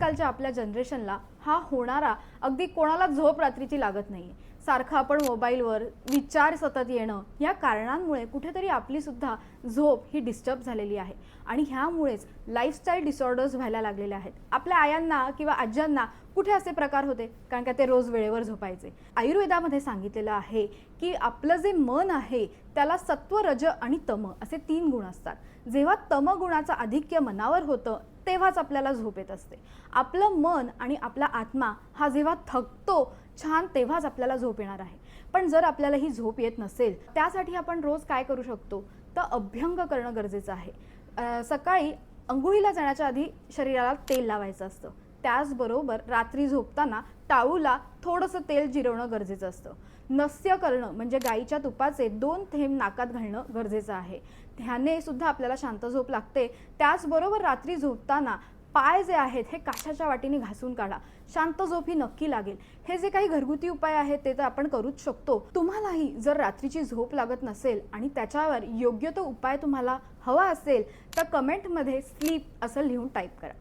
आजकालच्या आपल्या जनरेशनला हा होणारा अगदी कोणाला झोप रात्रीची लागत नाही सारखं आपण मोबाईलवर विचार सतत येणं या कारणांमुळे कुठेतरी आपलीसुद्धा झोप ही डिस्टर्ब झालेली आहे. आणि ह्यामुळेच लाईफस्टाईल डिसऑर्डर्स व्हायला लागलेले आहेत. आपल्या आयांना किंवा आज्यांना कुठे असे प्रकार होते? कारण का ते रोज वेळेवर झोपायचे. आयुर्वेदामध्ये सांगितलेलं आहे की आपलं जे मन आहे त्याला सत्व रज आणि तम असे तीन गुण असतात. जेव्हा तम गुणाचं आधिक्य मनावर होतं तेव्हाच आपल्याला झोप येत असते. आपलं मन आणि आपला आत्मा हा जेव्हा थकतो छान तेव्हाच आपल्याला झोप येणार आहे. पण जर आपल्याला ही झोप येत नसेल त्यासाठी आपण रोज काय करू शकतो? तर अभ्यंग करणं गरजेचं आहे. सकाळी अंघोळीला जाण्याच्या आधी शरीराला तेल लावायचं असतं. त्याचबरोबर रात्री झोपताना टाळूला थोडंसं तेल जिरवणं गरजेचं असतं. नस्य करणं म्हणजे गाईच्या तुपाचे दोन थेंब नाकात घालणं गरजेचं आहे. ह्याने सुद्धा आपल्याला शांत झोप लागते. त्याचबरोबर रात्री झोपताना पाय जे आहेत हे काशाच्या वाटीने घासून काढा. शांत झोप ही नक्की लागेल. हे जे काही घरगुती उपाय आहेत ते तर आपण करूच शकतो. तुम्हालाही जर रात्रीची झोप लागत नसेल आणि त्याच्यावर योग्य तो उपाय तुम्हाला हवा असेल तर कमेंटमध्ये स्लीप असं लिहून टाईप करा.